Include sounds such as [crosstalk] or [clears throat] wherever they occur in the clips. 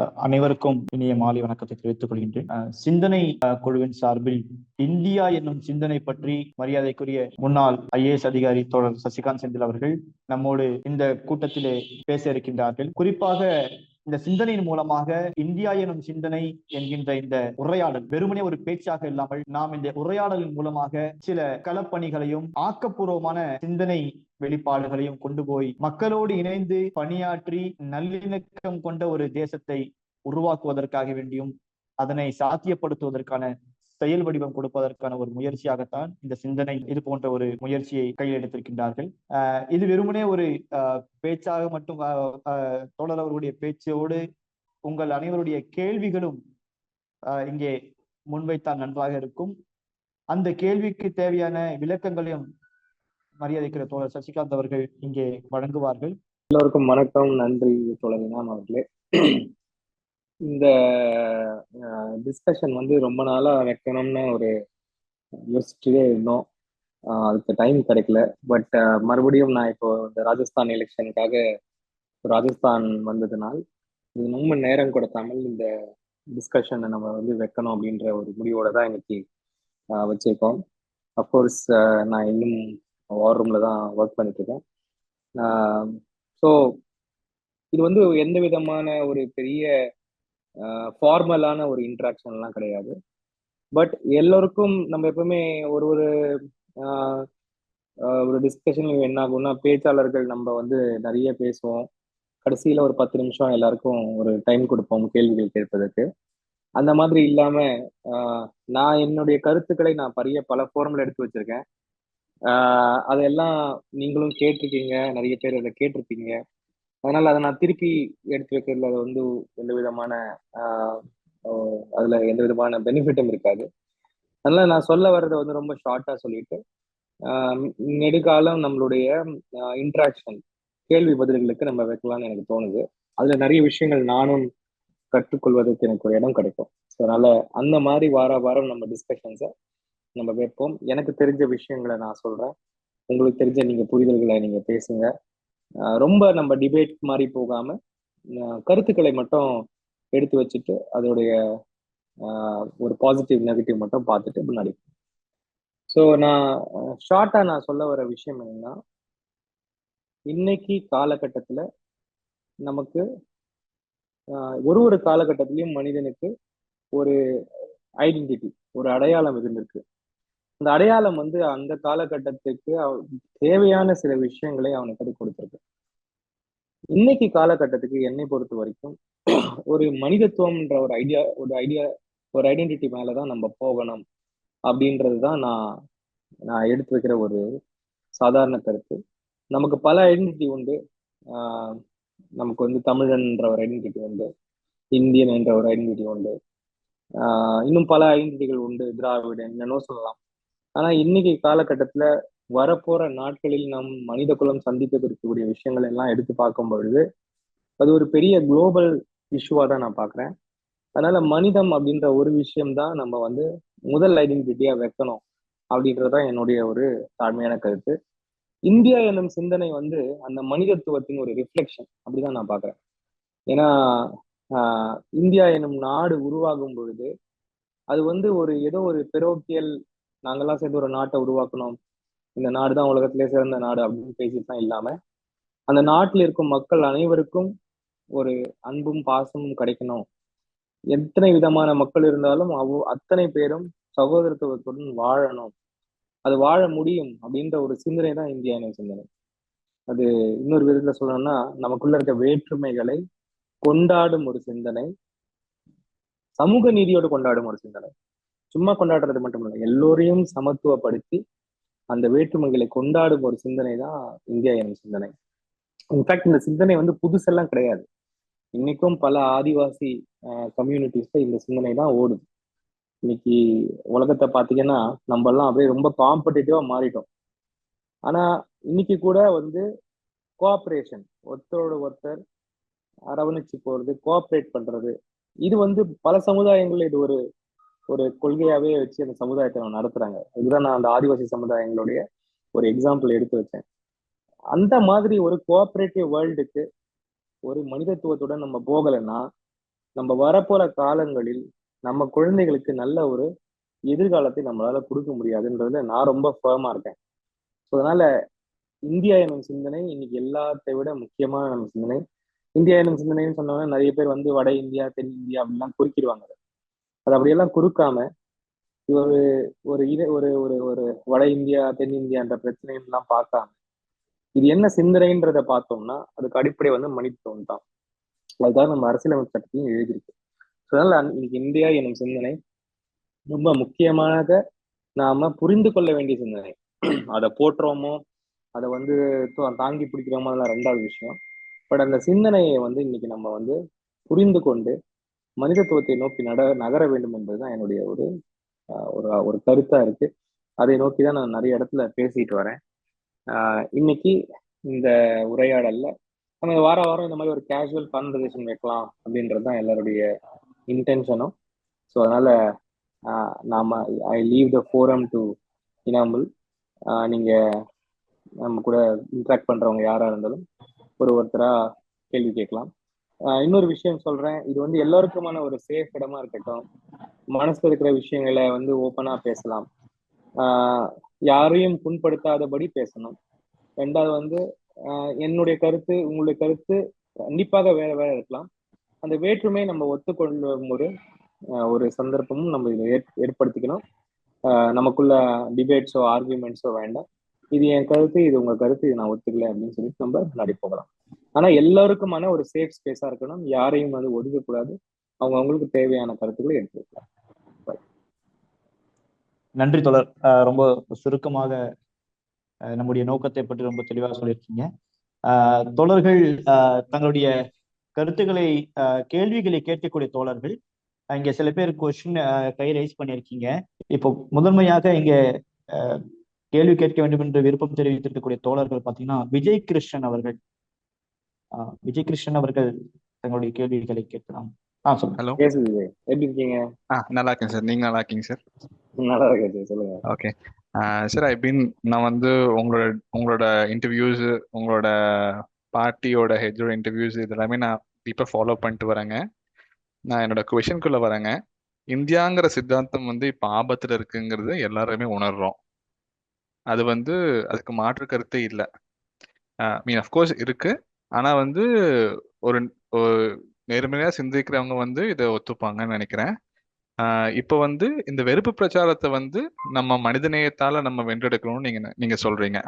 அஹ் அனைவருக்கும் இனிய மாலை வணக்கத்தை தெரிவித்துக் கொள்கின்றேன். சிந்தனை குழுவின் சார்பில் இந்தியா என்னும் சிந்தனை பற்றி மரியாதைக்குரிய முன்னாள் ஐஏஎஸ் அதிகாரி தோழர் சசிகாந்த் செந்தில் அவர்கள் நம்மோடு இந்த கூட்டத்திலே பேச இருக்கின்றார்கள். குறிப்பாக இந்த சிந்தனையின் மூலமாக இந்தியா எனும் சிந்தனை என்கின்ற இந்த உரையாடல் வெறுமனே ஒரு பேச்சாக இல்லாமல் நாம் இந்த உரையாடலின் மூலமாக சில களப்பணிகளையும் ஆக்கப்பூர்வமான சிந்தனை வெளிப்பாடுகளையும் கொண்டு போய் மக்களோடு இணைந்து பணியாற்றி நல்லிணக்கம் கொண்ட ஒரு தேசத்தை உருவாக்குவதற்காக வேண்டியும் அதனை சாத்தியப்படுத்துவதற்கான செயல் வடிவம் கொடுப்பதற்கான ஒரு முயற்சியாகத்தான் இந்த சிந்தனை இது போன்ற ஒரு முயற்சியை கையில் எடுத்திருக்கின்றார்கள். இது வெறுமனே ஒரு பேச்சாக மட்டும் தோழர் அவர்களுடைய பேச்சோடு உங்கள் அனைவருடைய கேள்விகளும் ஆஹ் இங்கே முன்வைத்தால் நன்றாக இருக்கும். அந்த கேள்விக்கு தேவையான விளக்கங்களையும் மரியாதைக்கிற தோழர் சசிகாந்த் அவர்கள் இங்கே வழங்குவார்கள். எல்லோருக்கும் வணக்கம். நன்றி தோழர் இனாம் அவர்களே இந்த டிஸ்கஷன் வந்து ரொம்ப நாளா வைக்கணும்னு ஒரு யோசிச்சுட்டே இருந்தோம். அதுக்கு டைம் கிடைக்கல. பட் மறுபடியும் நான் இப்போ இந்த ராஜஸ்தான் எலெக்ஷனுக்காக ராஜஸ்தான் வந்ததுனால் இது ரொம்ப நேரம் கொடுத்தாமல் இந்த டிஸ்கஷனை நம்ம வந்து வைக்கணும் அப்படின்ற ஒரு முடிவோட தான் இன்னைக்கு வச்சிருக்கோம். அஃப்கோர்ஸ் நான் இன்னும் வார் ரூம்ல தான் ஒர்க் பண்ணிட்டு இருக்கேன். ஸோ இது வந்து எந்த விதமான ஒரு பெரிய ஃபார்மலான ஒரு இன்ட்ராக்ஷன்லாம் கிடையாது. பட் எல்லோருக்கும் நம்ம எப்பவுமே ஒரு ஒரு ஆஹ் ஒரு டிஸ்கஷன் என்ன ஆகும்னா பேச்சாளர்கள் நம்ம வந்து நிறைய பேசுவோம். கடைசியில ஒரு பத்து நிமிஷம் எல்லாருக்கும் ஒரு டைம் கொடுப்போம் கேள்விகள் கேட்பதற்கு. அந்த மாதிரி இல்லாம நான் என்னுடைய கருத்துக்களை நான் பரிய பல ஃபோரம்ல எடுத்து வச்சிருக்கேன். ஆஹ் அதெல்லாம் நீங்களும் கேட்டிருக்கீங்க. நிறைய பேர் அதை கேட்டிருப்பீங்க. அதனால அதை நான் திருப்பி எடுத்து வைக்கிறதுல அது வந்து எந்த விதமான ஆஹ் அதுல எந்த விதமான பெனிஃபிட்டும் இருக்காது. அதனால நான் சொல்ல வர்றதை வந்து ரொம்ப ஷார்ட்டா சொல்லிட்டு ஆஹ் நெடுகாலம் நம்மளுடைய இன்ட்ராக்ஷன் கேள்வி பதில்களுக்கு நம்ம வைக்கலாம்னு எனக்கு தோணுது. அதுல நிறைய விஷயங்கள் நானும் கற்றுக்கொள்வதற்கு எனக்கு ஒரு இடம் கிடைக்கும். ஸோ அதனால அந்த மாதிரி வார வாரம் நம்ம டிஸ்கஷன்ஸை நம்ம வைப்போம். எனக்கு தெரிஞ்ச விஷயங்களை நான் சொல்றேன். உங்களுக்கு தெரிஞ்ச நீங்க புரிதல்களை நீங்க பேசுங்க. ரொம்ப நம்ம டிபேட் மாதிரி போகாம கருத்துக்களை மட்டும் எடுத்து வச்சுட்டு அதோடைய ஆஹ் ஒரு பாசிட்டிவ் நெகட்டிவ் மட்டும் பார்த்துட்டு முன்னாடி ஸோ நான் ஷார்ட்டா நான் சொல்ல வர விஷயம் என்னன்னா இன்னைக்கு காலகட்டத்துல நமக்கு ஒரு ஒரு காலகட்டத்திலையும் மனிதனுக்கு ஒரு ஐடென்டிட்டி ஒரு அடையாளம் இருந்திருக்கு. அந்த அடையாளம் வந்து அந்த காலகட்டத்துக்கு தேவையான சில விஷயங்களை அவனுக்கு அது கொடுத்துருக்கு. இன்னைக்கு காலகட்டத்துக்கு என்னை பொறுத்த வரைக்கும் [clears throat] ஒரு மனிதத்துவம்ன்ற ஒரு ஐடியா ஒரு ஐடியா ஒரு ஐடென்டிட்டி மேலதான் நம்ம போகணும் அப்படின்றது தான் நான் நான் எடுத்து வைக்கிற ஒரு சாதாரண கருத்து. நமக்கு பல ஐடென்டிட்டி உண்டு. ஆஹ் நமக்கு வந்து தமிழன்ற ஒரு ஐடென்டிட்டி உண்டு. இந்தியன் என்ற ஒரு ஐடென்டிட்டி உண்டு. ஆஹ் இன்னும் பல ஐடென்டிட்டிகள் உண்டு. திராவிடன் என்னன்னோ சொல்லலாம். ஆனா இன்னைக்கு காலகட்டத்துல வரப்போற நாட்களில் நம் மனித குலம் சந்திக்க இருக்கக்கூடிய விஷயங்கள் எல்லாம் எடுத்து பார்க்கும் பொழுது அது ஒரு பெரிய குளோபல் இஷ்யூவா தான் நான் பாக்குறேன் அதனால மனிதம் அப்படின்ற ஒரு விஷயம் தான் நம்ம வந்து முதல் ஐடென்டிட்டியா வைக்கணும் அப்படின்றதான் என்னுடைய ஒரு தாழ்மையான கருத்து. இந்தியா என்னும் சிந்தனை வந்து அந்த மனிதத்துவத்தின் ஒரு ரிஃப்ளெக்ஷன் அப்படிதான் நான் பாக்குறேன் ஏன்னா இந்தியா என்னும் நாடு உருவாகும் பொழுது அது வந்து ஒரு ஏதோ ஒரு பெரோக்கியல் நாங்கெல்லாம் சேர்ந்து ஒரு நாட்டை உருவாக்கணும். இந்த நாடு தான் உலகத்திலே சிறந்த நாடு அப்படின்னு பேசிட்டு தான் இல்லாம அந்த நாட்டில் இருக்கும் மக்கள் அனைவருக்கும் ஒரு அன்பும் பாசமும் கிடைக்கணும். எத்தனை விதமான மக்கள் இருந்தாலும் அவ் அத்தனை பேரும் சகோதரத்துவத்துடன் வாழணும். அது வாழ முடியும் அப்படின்ற ஒரு சிந்தனை தான் இந்தியாவின சிந்தனை. அது இன்னொரு விதத்துல சொல்லணும்னா நமக்குள்ள இருக்க வேற்றுமைகளை கொண்டாடும் ஒரு சிந்தனை. சமூக நீதியோடு கொண்டாடும் ஒரு சிந்தனை. சும்மா கொண்டாடுறது மட்டும் இல்லை எல்லோரையும் சமத்துவப்படுத்தி அந்த வேற்றுமைகளை கொண்டாடும் ஒரு சிந்தனை தான் இந்தியா எனும் சிந்தனை இன்ஃபேக்ட் இந்த சிந்தனை வந்து புதுசெல்லாம் கிடையாது. இன்னைக்கும் பல ஆதிவாசி கம்யூனிட்டிஸ்ல இந்த சிந்தனை தான் ஓடுது. இன்னைக்கு உலகத்தை பார்த்தீங்கன்னா நம்ம எல்லாம் அப்படியே ரொம்ப காம்படிட்டிவா மாறிட்டோம். ஆனா இன்னைக்கு கூட வந்து கோஆப்ரேஷன் ஒருத்தரோட ஒருத்தர் அரவணைச்சு போறது கோஆப்ரேட் பண்றது இது வந்து பல சமுதாயங்கள்ல இது ஒரு ஒரு கொள்கையாவே வச்சு அந்த சமுதாயத்தை நடத்துறாங்க. இதுதான் நான் அந்த ஆதிவாசி சமுதாயங்களுடைய ஒரு எக்ஸாம்பிள் எடுத்து வச்சேன். அந்த மாதிரி ஒரு கோஆபரேட்டிவ் வேர்ல்டுக்கு ஒரு மனிதத்துவத்துடன் நம்ம போகலைன்னா நம்ம வரப்போற காலங்களில் நம்ம குழந்தைகளுக்கு நல்ல ஒரு எதிர்காலத்தை நம்மளால கொடுக்க முடியாதுன்றதுல நான் ரொம்ப ஃபேமா இருக்கேன். ஸோ அதனால இந்தியா எனும் சிந்தனை இன்னைக்கு எல்லாத்தை விட முக்கியமான நம்ம சிந்தனை. இந்தியா எனும் சிந்தனைன்னு சொன்னோன்னா நிறைய பேர் வந்து வட இந்தியா தென் இந்தியா அப்படிலாம் குறுக்கிடுவாங்க அதை. அது அப்படியெல்லாம் குறுக்காம ஒரு ஒரு இன ஒரு ஒரு ஒரு வட இந்தியா தென் இந்தியான்ற பிரச்சனைலாம் பார்க்காம இது என்ன சிந்தனைன்றத பார்த்தோம்னா அதுக்கு அடிப்படை வந்து மனிதத்துவம் தான். அதுதான் நம்ம அரசியலமைப்பு சட்டத்தையும் எழுதியிருக்கு. அதனால இன்னைக்கு இந்தியா எனும் சிந்தனை ரொம்ப முக்கியமாக நாம புரிந்து கொள்ள வேண்டிய சிந்தனை. அதை போட்டுறோமோ அதை வந்து தாங்கி பிடிக்கிறோமோ அதெல்லாம் ரெண்டாவது விஷயம். பட் அந்த சிந்தனையை வந்து இன்னைக்கு நம்ம வந்து புரிந்து கொண்டு மனிதத்துவத்தை நோக்கி நட நகர வேண்டும் என்பதுதான் என்னுடைய ஒரு ஒரு ஒரு கருத்தா இருக்கு. அதை நோக்கி தான் நான் நிறைய இடத்துல பேசிட்டு வரேன். ஆஹ், இன்னைக்கு இந்த உரையாடல்ல நம்ம வார வாரம் இந்த மாதிரி ஒரு கேஷுவல் கான்வர்சேஷன் வைக்கலாம் அப்படின்றது தான் எல்லாருடைய இன்டென்ஷனும் ஸோ அதனால நாம I leave the forum to enamel நீங்க நம்ம கூட இன்ட்ராக்ட் பண்றவங்க யாரா இருந்தாலும் ஒரு ஒருத்தரா கேள்வி கேட்கலாம். இன்னொரு விஷயம் சொல்றேன். இது வந்து எல்லாருக்குமான ஒரு சேஃப் இடமா இருக்கட்டும். மனசுல இருக்கிற விஷயங்களை வந்து ஓப்பனா பேசலாம். ஆஹ், யாரையும் புண்படுத்தாதபடி பேசணும். ரெண்டாவது வந்து ஆஹ், என்னுடைய கருத்து உங்களுடைய கருத்து கண்டிப்பாக வேற வேற இருக்கலாம். அந்த வேற்றுமை நம்ம ஒத்துக்கொள்ளும் ஒரு ஒரு சந்தர்ப்பமும் நம்ம இதை ஏற்- ஏற்படுத்திக்கணும். ஆஹ், நமக்குள்ள டிபேட்ஸோ ஆர்குமெண்ட்ஸோ வேண்டாம். இது என் கருத்து இது உங்க கருத்து இது நான் ஒத்துக்கல அப்படின்னு சொல்லிட்டு நம்ம முன்னாடி போகலாம். ஆனா எல்லாருக்குமான ஒரு சேஃப் ஸ்பேஸா இருக்கணும். யாரையும் வந்து ஒதுக்கக்கூடாது. அவங்க அவங்களுக்கு தேவையான கருத்துக்களை எடுத்துக்கலாம். நன்றி தொடர் அஹ் ரொம்ப சுருக்கமாக நம்முடைய நோக்கத்தை பற்றி ரொம்ப தெளிவாக சொல்லியிருக்கீங்க. அஹ் தோழர்கள் தங்களுடைய கருத்துக்களை அஹ் கேள்விகளை கேட்கக்கூடிய தோழர்கள் இங்க சில பேர் கொஸ்டின் கை ரைஸ் பண்ணியிருக்கீங்க. இப்போ முதன்மையாக இங்க கேள்வி கேட்க வேண்டும் என்று விருப்பம் தெரிவித்திருக்கக்கூடிய தோழர்கள் பார்த்தீங்கன்னா விஜய் கிருஷ்ணன் அவர்கள். விஜய் கிருஷ்ணன் அவர்கள் தங்களுடைய கேள்விகளை கேட்கலாம். ஆ சொல்லுங்க. விஜய். எப்படி இருக்கீங்க? ஆ நல்லா இருக்கேன் சார். நீங்க நல்லா இருக்கீங்க சார்? நல்லா இருக்கு விஜய், சொல்லுங்க. ஓகே. சார் ஐ பீன் நான் வந்து உங்களோட உங்களோட இன்டர்வியூஸ் உங்களோட பார்ட்டியோட ஹெட்டோட இன்டர்வியூஸ் இது எல்லாமே நான் டீப்பாக ஃபாலோ பண்ணிட்டு வரேங்க. நான் என்னோட கொஷனுக்குள்ள வரேங்க. இந்தியாங்கிற சித்தாந்தம் வந்து இப்போ ஆபத்தில் இருக்குங்கிறது எல்லாருமே உணர்றோம். அது வந்து அதுக்கு மாற்று கருத்தே இல்லை. மீன் அஃப்கோர்ஸ் இருக்கு. ஆனால் வந்து ஒரு நேர்மையா நேர்மையாக சிந்திக்கிறவங்க வந்து இதை ஒத்துப்பாங்கன்னு நினைக்கிறேன். ஆஹ் இப்போ வந்து இந்த வெறுப்பு பிரச்சாரத்தை வந்து நம்ம மனிதநேயத்தால நம்ம வென்றெடுக்கணும்னு நீங்க நீங்க சொல்றீங்க.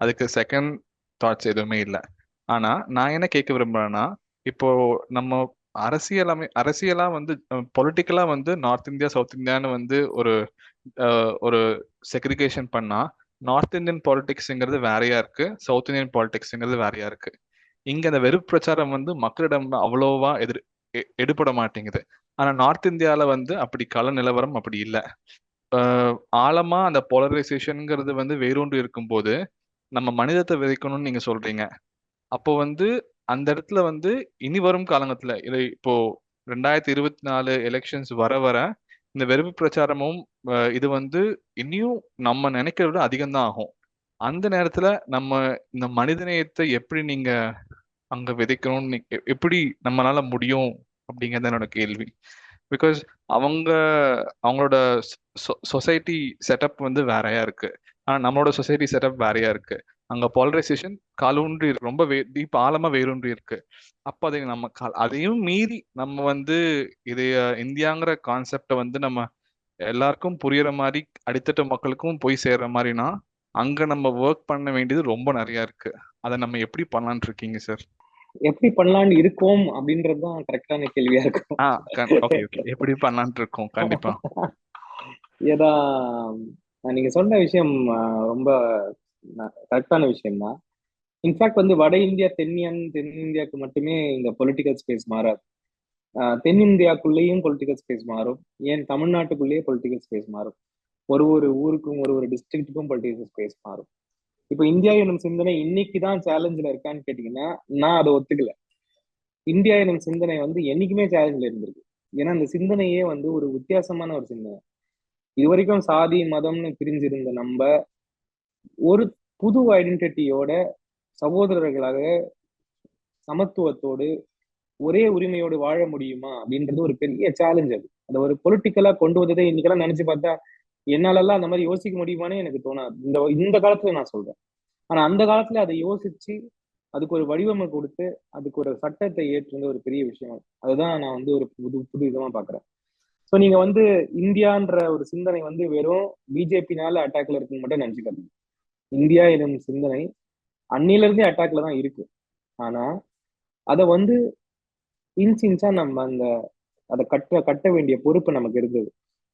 அதுக்கு செகண்ட் தாட்ஸ் எதுவுமே இல்லை. ஆனா நான் என்ன கேட்க விரும்புறேன்னா இப்போ நம்ம அரசியலமை அரசியலா வந்து பொலிட்டிக்கலா வந்து நார்த் இந்தியா சவுத் இந்தியான்னு வந்து ஒரு ஒரு செக்ரிகேஷன் பண்ணா நார்த் இந்தியன் பாலிடிக்ஸ்ங்கிறது வேறையா இருக்கு. சவுத் இந்தியன் பாலிடிக்ஸ்ங்கிறது வேறையா இருக்கு. இங்க அந்த வெறுப்பு பிரச்சாரம் வந்து மக்களிடம் அவ்வளோவா எதிர் எ- எடுபட மாட்டேங்குது. ஆனா நார்த் இந்தியால வந்து அப்படி கள நிலவரம் அப்படி இல்லை. ஆழமா அந்த போலரைசேஷன்ங்கிறது வந்து வேரூன்றி இருக்கும்போது நம்ம மனிதத்தை விதைக்கணும்னு நீங்க சொல்றீங்க. அப்போ வந்து அந்த இடத்துல வந்து இனி வரும் காலங்கத்துல இது இப்போ ரெண்டாயிரத்தி இருபத்தி நாலு எலெக்ஷன்ஸ் வர வர இந்த வெறுப்பு பிரச்சாரமும் இது வந்து இனியும் நம்ம நினைக்கிறத விட அதிகம்தான் ஆகும். அந்த நேரத்துல நம்ம இந்த மனிதநேயத்தை எப்படி நீங்க அங்க விதைக்கணும்னு எப்படி நம்மளால முடியும் அப்படிங்கிறது என்னோட கேள்வி. பிகாஸ் அவங்க அவங்களோட சொசைட்டி செட்டப் வந்து வேறையா இருக்கு. ஆனா நம்மளோட சொசைட்டி செட்டப் வேறையா இருக்கு. அங்க போலரைசேஷன் காலூன்றி இருக்கு. ரொம்ப வே டீப் ஆழமா வேரூன்றி இருக்கு. அப்ப அதை நம்ம அதையும் மீறி நம்ம வந்து இதைய இந்தியாங்கிற கான்செப்டை வந்து நம்ம எல்லாருக்கும் புரியுற மாதிரி அடித்தட்ட மக்களுக்கும் போய் சேர்ற மாதிரினா அங்க நம்ம ஒர்க் பண்ண வேண்டியது ரொம்ப நிறைய இருக்கு. அதை நம்ம எப்படி பண்ணலாம்னு இருக்கீங்க சார் எப்படி பண்ணலாம்னு இருக்கோம் அப்படின்றது தான் கரெக்டான கேள்வியா இருக்கும். ஆ ஓகே ஓகே எப்படி பண்ணலாம்னு இருக்கோம் கண்டிப்பா. ஏதா நீங்க சொன்ன விஷயம் ரொம்ப கரெக்டான விஷயம் தான் இன்ஃபேக்ட் வந்து வட இந்தியா தென்னியன் தென்னிந்தியாவுக்கு மட்டுமே இந்த பொலிட்டிக்கல் ஸ்பேஸ் மாறாது. ஆஹ், தென்னிந்தியாக்குள்ளேயும் பொலிட்டிக்கல் ஸ்பேஸ் மாறும். ஏன் தமிழ்நாட்டுக்குள்ளேயே பொலிட்டிக்கல் ஸ்பேஸ் மாறும். ஒரு ஒரு ஊருக்கும் ஒரு ஒரு டிஸ்ட்ரிக்ட்டுக்கும் பொலிட்டிக்கல் ஸ்பேஸ் மாறும். இப்போ இந்தியா எனும் சிந்தனை இன்னைக்கு தான் சேலஞ்சில் இருக்கான்னு கேட்டிங்கன்னா நான் அதை ஒத்துக்கல. இந்தியா எனும் சிந்தனை வந்து என்னைக்குமே சேலஞ்சில் இருந்திருக்கு. ஏன்னா அந்த சிந்தனையே வந்து ஒரு வித்தியாசமான ஒரு சிந்தனை. இது வரைக்கும் சாதி மதம்னு பிரிஞ்சிருந்த நம்ம ஒரு புது ஐடென்டிட்டியோட சகோதரர்களாக சமத்துவத்தோடு ஒரே உரிமையோடு வாழ முடியுமா அப்படின்றது ஒரு பெரிய சேலஞ்ச் அது. அதை ஒரு பொலிட்டிக்கலா கொண்டு வந்ததே இன்னைக்கெல்லாம் நினைச்சு பார்த்தா என்னாலெல்லாம் அந்த மாதிரி யோசிக்க முடியுமானே எனக்கு தோணாது. இந்த இந்த காலத்துல நான் சொல்றேன். ஆனா அந்த காலத்துல அதை யோசிச்சு அதுக்கு ஒரு வடிவமை கொடுத்து அதுக்கு ஒரு சட்டத்தை ஏற்றுங்க ஒரு பெரிய விஷயம். அதுதான் நான் வந்து ஒரு புது புது விதமா பாக்குறேன் ஸோ நீங்க வந்து இந்தியான்ற ஒரு சிந்தனை வந்து வெறும் பிஜேபினால அட்டாக்ல இருக்குன்னு மட்டும் நினைச்சுக்காதீங்க. இந்தியா எனும் சிந்தனை அன்னில இருந்தே அட்டாக்ல தான் இருக்கு. ஆனா அதை வந்து இன்ச் இன்ச்சா நம்ம அந்த அதை கட்ட கட்ட வேண்டிய பொறுப்பு நமக்கு இருந்தது.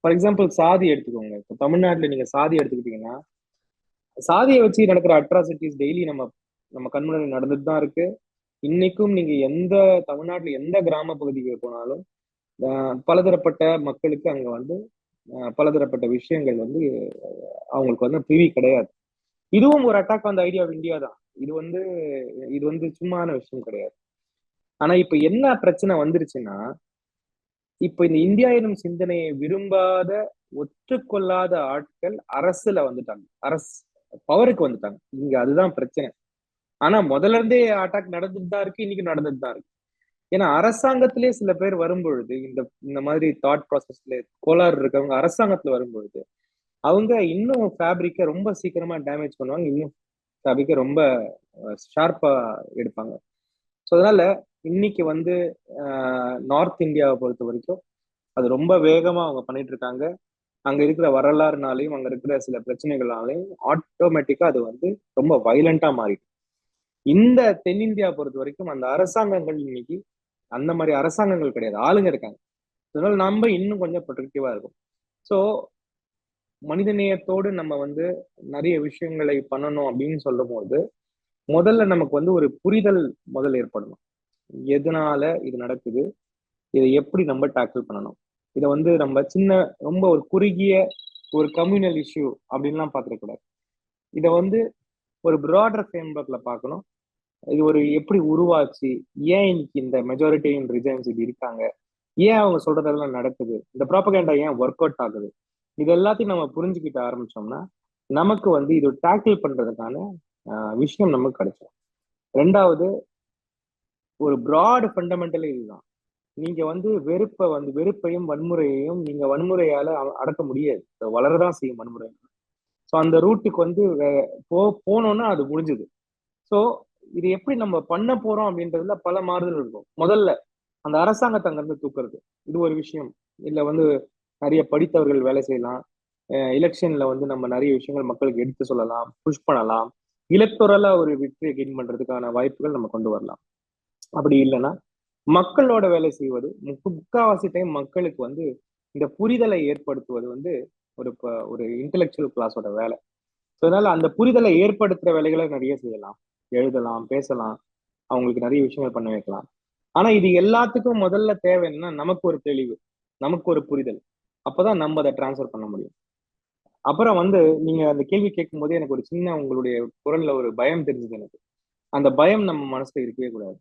ஃபார் எக்ஸாம்பிள் சாதி எடுத்துக்கோங்க. இப்போ தமிழ்நாட்டில் நீங்க சாதி எடுத்துக்கிட்டீங்கன்னா சாதியை வச்சு நடக்கிற அட்ராசிட்டிஸ் டெய்லி நம்ம நம்ம கண்முன்னாடி நடந்துட்டு தான் இருக்கு. இன்னைக்கும் நீங்க எந்த தமிழ்நாட்டுல எந்த கிராம பகுதிக்கு போனாலும் பலதரப்பட்ட மக்களுக்கு அங்க வந்து பலதரப்பட்ட விஷயங்கள் வந்து அவங்களுக்கு வந்து பிரிவி கிடையாது. இதுவும் ஒரு attack on idea of India தான். இது வந்து இது வந்து சும்மான விஷயம் கிடையாது. ஆனா இப்ப என்ன பிரச்சனை வந்துருச்சுன்னா இப்ப இந்த இந்தியா எனும் சிந்தனையை விரும்பாத ஒற்றுக்கொள்ளாத ஆட்கள் அரசுல வந்துட்டாங்க. அரசு பவருக்கு வந்துட்டாங்க. இங்க அதுதான் பிரச்சனை. ஆனா முதல்ல இருந்தே அட்டாக் நடந்துட்டு தான் இருக்கு இன்னைக்கு நடந்துட்டு தான் இருக்கு. ஏன்னா அரசாங்கத்திலே சில பேர் வரும்பொழுது இந்த இந்த மாதிரி தாட் ப்ராசஸ்ல கோளாறு இருக்கவங்க அரசாங்கத்துல வரும்பொழுது அவங்க இன்னும் ஃபேப்ரிக்கை ரொம்ப சீக்கிரமா டேமேஜ் பண்ணுவாங்க. இன்னும் ஃபேப்ரிக்கை ரொம்ப ஷார்ப்பா எடுப்பாங்க. ஸோ அதனால இன்னைக்கு வந்து நார்த் இந்தியாவை பொறுத்த வரைக்கும் அது ரொம்ப வேகமா அவங்க பண்ணிட்டு இருக்காங்க. அங்க இருக்கிற வரலாறுனாலையும் அங்க இருக்கிற சில பிரச்சனைகளாலையும் ஆட்டோமேட்டிக்கா அது வந்து ரொம்ப வைலண்டா மாறிடும் இந்த தென்னிந்தியா பொறுத்த வரைக்கும் அந்த அரசாங்கங்கள் இன்னைக்கு அந்த மாதிரி அரசாங்கங்கள் கிடையாது. ஆளுங்க இருக்காங்க. அதனால நம்ம இன்னும் கொஞ்சம் ப்ரொடக்டிவா இருக்கும் ஸோ மனிதநேயத்தோடு நம்ம வந்து நிறைய விஷயங்களை பண்ணணும் அப்படின்னு சொல்லும் போது முதல்ல நமக்கு வந்து ஒரு புரிதல் முதல் ஏற்படணும். எதனால இது நடக்குது? இதை எப்படி நம்ம டேக்கிள் பண்ணணும்? இதை வந்து நம்ம சின்ன ரொம்ப ஒரு குறுகிய ஒரு கம்யூனல் இஷ்யூ அப்படின்லாம் பார்த்துடக்கூடாது. இதை வந்து ஒரு ப்ராடர் ஃப்ரேம்ஒர்க்ல பார்க்கணும். இது ஒரு எப்படி உருவாச்சு? ஏன் இன்னைக்கு இந்த மெஜாரிட்டியின் ரிஜன்ஸ் இப்படி இருக்காங்க? ஏன் அவங்க சொல்றதெல்லாம் நடக்குது? இந்த ப்ராப்பகேண்டா ஏன் ஒர்க் அவுட் ஆகுது? இது எல்லாத்தையும் நம்ம புரிஞ்சுக்கிட்ட ஆரம்பிச்சோம்னா நமக்கு வந்து இது டேக்கிள் பண்றதுக்கான விஷயம் நமக்கு கிடைச்சிடும் ரெண்டாவது ஒரு ப்ராட் ஃபண்டமெண்டலே இதுதான். நீங்க வந்து வெறுப்பை வந்து வெறுப்பையும் வன்முறையையும் நீங்க வன்முறையால அடக்க முடியாது. வளரதான் செய்யும் வன்முறை. ஸோ அந்த ரூட்டுக்கு வந்து போ போனோம்னா அது முடிஞ்சுது. ஸோ இது எப்படி நம்ம பண்ண போறோம் அப்படின்றதுல பல மாறுதல் இருக்கும். முதல்ல அந்த அரசாங்கத்தை அங்கிருந்து தூக்குறது. இது ஒரு விஷயம். இல்ல வந்து நிறைய படித்தவர்கள் வேலை செய்யலாம். எலெக்ஷன்ல வந்து நம்ம நிறைய விஷயங்கள் மக்களுக்கு எடுத்து சொல்லலாம் புஷ் பண்ணலாம். இலக்டோரலா ஒரு வெற்றியை கெயின் பண்றதுக்கான வாய்ப்புகள் நம்ம கொண்டு வரலாம். அப்படி இல்லைன்னா மக்களோட வேலை செய்வது முக்காவாசி டைம் மக்களுக்கு வந்து இந்த புரிதலை ஏற்படுத்துவது வந்து ஒரு ஒரு இன்டெலெக்சுவல் கிளாஸோட வேலை. ஸோ அதனால அந்த புரிதலை ஏற்படுத்துற வேலைகளை நிறைய செய்யலாம். எழுதலாம் பேசலாம். அவங்களுக்கு நிறைய விஷயங்கள் பண்ண வைக்கலாம். ஆனா இது எல்லாத்துக்கும் முதல்ல தேவை என்னன்னா நமக்கு ஒரு தெளிவு நமக்கு ஒரு புரிதல். அப்பதான் நம்ம அதை டிரான்ஸ்ஃபர் பண்ண முடியும். அப்புறம் வந்து நீங்க அந்த கேள்வி கேட்கும் போதே எனக்கு ஒரு சின்ன உங்களுடைய குரல்ல ஒரு பயம் தெரிஞ்சது எனக்கு. அந்த பயம் நம்ம மனசுல இருக்கவே கூடாது.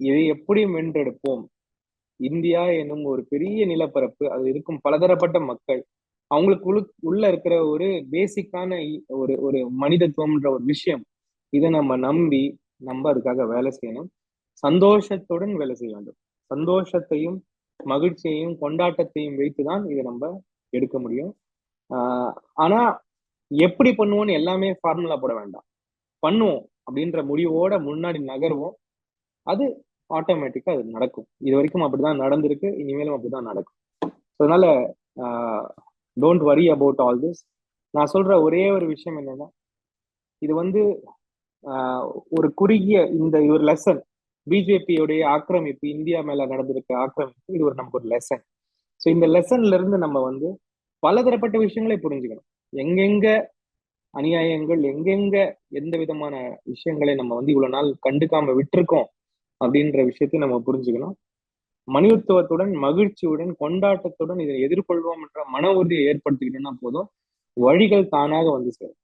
இதை எப்படியும் வென்றெடுப்போம். இந்தியா என்னும் ஒரு பெரிய நிலப்பரப்பு அது இருக்கும் பலதரப்பட்ட மக்கள் அவங்களுக்கு உள்ள இருக்கிற ஒரு பேசிக்கான ஒரு ஒரு மனிதத்துவம்ன்ற ஒரு விஷயம் இதை நம்ம நம்பி நம்ம அதுக்காக வேலை செய்யணும். சந்தோஷத்துடன் வேலை செய்ய வேண்டும். சந்தோஷத்தையும் மகிழ்ச்சியையும் கொண்டாட்டத்தையும் வைத்துதான் இதை நம்ம எடுக்க முடியும். ஆஹ் ஆனா எப்படி பண்ணுவோம்னு எல்லாமே ஃபார்முலா போட வேண்டாம். பண்ணுவோம் அப்படின்ற முடிவோட முன்னாடி நகர்வோம். அது ஆட்டோமேட்டிக்கா அது நடக்கும். இது வரைக்கும் அப்படிதான் நடந்திருக்கு. இனிமேலும் அப்படிதான் நடக்கும். அதனால don't worry about all this நான் சொல்ற ஒரே ஒரு விஷயம் என்னன்னா இது வந்து ஒரு குறுகிய இந்த ஒரு லெசன் பிஜேபியோடைய ஆக்கிரமிப்பு இந்தியா மேல நடந்திருக்க ஆக்கிரமிப்பு இது ஒரு நமக்கு ஒரு லெசன் ஸோ இந்த லெசன்ல இருந்து நம்ம வந்து பலதரப்பட்ட விஷயங்களை புரிஞ்சுக்கணும். எங்கெங்க அநியாயங்கள் எங்கெங்க எந்த விதமான விஷயங்களை நம்ம வந்து இவ்வளவு நாள் கண்டுக்காம விட்டுருக்கோம் அப்படின்ற விஷயத்தையும் நம்ம புரிஞ்சுக்கணும். மனிதத்துவத்துடன் மகிழ்ச்சியுடன் கொண்டாட்டத்துடன் இதை எதிர்கொள்வோம் என்ற மன உறுதியை ஏற்படுத்திக்கிட்டோம்னா போதும். வழிகள் தானாக வந்து சேரும்.